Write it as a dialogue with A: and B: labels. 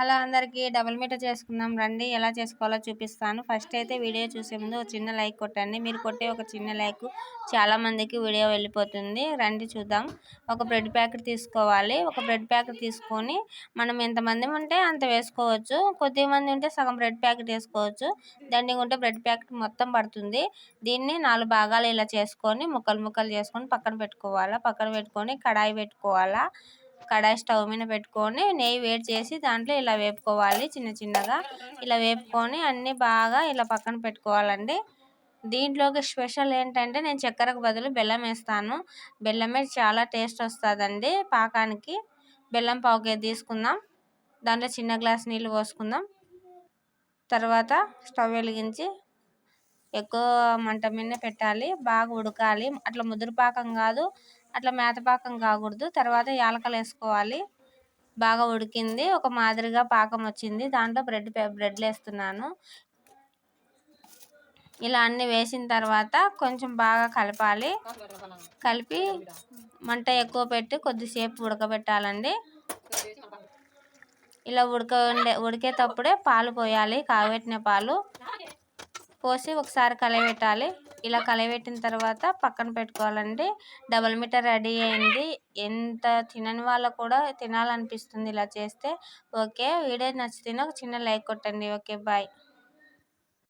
A: Hello అందరికీ double metre చేసుకుందాం రండి. ఎలా చేసుకోవాలో చూపిస్తాను. ఫస్ట్ అయితే వీడియో చూసే ముందు ఒక చిన్న లైక్ కొట్టండి. మీరు కొట్టే ఒక చిన్న లైక్ చాలామందికి వీడియో వెళ్ళిపోతుంది. రండి చూద్దాం. ఒక బ్రెడ్ ప్యాకెట్ తీసుకోవాలి. ఒక బ్రెడ్ ప్యాకెట్ తీసుకొని మనం ఎంతమంది ఉంటే అంత వేసుకోవచ్చు. కొద్దిమంది ఉంటే సగం బ్రెడ్ ప్యాకెట్ వేసుకోవచ్చు. దండిగా ఉంటే బ్రెడ్ ప్యాకెట్ మొత్తం పడుతుంది. దీన్ని నాలుగు భాగాలు ఇలా చేసుకొని ముక్కలు ముక్కలు చేసుకొని పక్కన పెట్టుకోవాలా? పక్కన పెట్టుకొని కడాయి పెట్టుకోవాలా? కడాయి స్టవ్ మీద పెట్టుకొని నెయ్యి వేడి చేసి దాంట్లో ఇలా వేపుకోవాలి చిన్న చిన్నగా. ఇలా వేపుకొని అన్నీ బాగా ఇలా పక్కన పెట్టుకోవాలండి. దీంట్లోకి స్పెషల్ ఏంటంటే నేను చక్కెరకు బదులు బెల్లం వేస్తాను. బెల్లమే చాలా టేస్ట్ వస్తుందండి పాకానికి. బెల్లం పావు కేజీ తీసుకుందాం. దాంట్లో చిన్న గ్లాస్ నీళ్ళు పోసుకుందాం. తర్వాత స్టవ్ వెలిగించి ఎక్కువ మంట మీదనే పెట్టాలి బాగా ఉడకాలి. అట్లా ముదురు పాకం కాదు అట్లా మేత పాకం కాకూడదు. తర్వాత యాలకలు వేసుకోవాలి. బాగా ఉడికింది. ఒక మాదిరిగా పాకం వచ్చింది. దాంట్లో బ్రెడ్ బ్రెడ్లు వేస్తున్నాను. ఇలా అన్ని వేసిన తర్వాత కొంచెం బాగా కలపాలి. కలిపి మంట ఎక్కువ పెట్టి కొద్దిసేపు ఉడకబెట్టాలండి. ఇలా ఉడక ఉడికేటప్పుడే పాలు పోయాలి. కాగబెట్టిన పాలు. పోసి ఒకసారి కలయబెట్టాలి. ఇలా కలయబెట్టిన తర్వాత పక్కన పెట్టుకోవాలండి. డబల్ మీటర్ రెడీ అయింది. ఎంత తినని వాళ్ళకు కూడా తినాలనిపిస్తుంది ఇలా చేస్తే. ఓకే వీడియో నచ్చితే ఒక చిన్న లైక్ కొట్టండి. Okay bye.